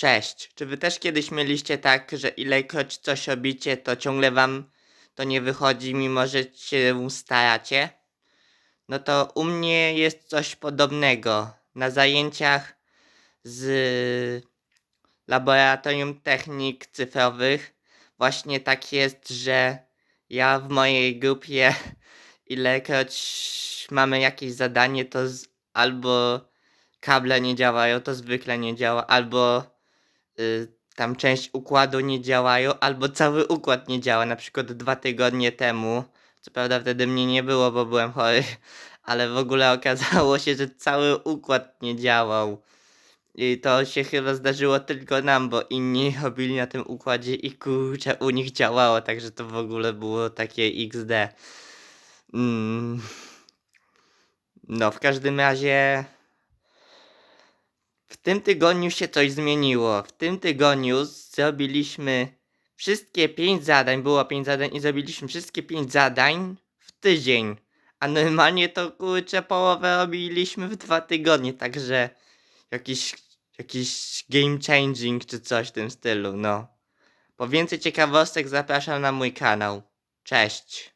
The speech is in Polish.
Cześć. Czy wy też kiedyś mieliście tak, że ilekroć coś robicie, to ciągle wam to nie wychodzi, mimo że się staracie? No to u mnie jest coś podobnego. Na zajęciach z laboratorium technik cyfrowych właśnie tak jest, że ja w mojej grupie ilekroć mamy jakieś zadanie, to z, albo kable nie działają, to zwykle nie działa, albo y, tam część układu nie działają, albo cały układ nie działa. Na przykład dwa tygodnie temu, co prawda wtedy mnie nie było, bo byłem chory, ale w ogóle okazało się, że cały układ nie działał. I to się chyba zdarzyło tylko nam, bo inni robili na tym układzie i kurczę, u nich działało, także to w ogóle było takie XD. Mm. No, w każdym razie. W tym tygodniu się coś zmieniło. W tym tygodniu zrobiliśmy wszystkie pięć zadań. Było pięć zadań i zrobiliśmy wszystkie pięć zadań w tydzień. A normalnie to kurczę połowę robiliśmy w dwa tygodnie, także jakiś, jakiś game changing czy coś w tym stylu, no. Po więcej ciekawostek zapraszam na mój kanał. Cześć.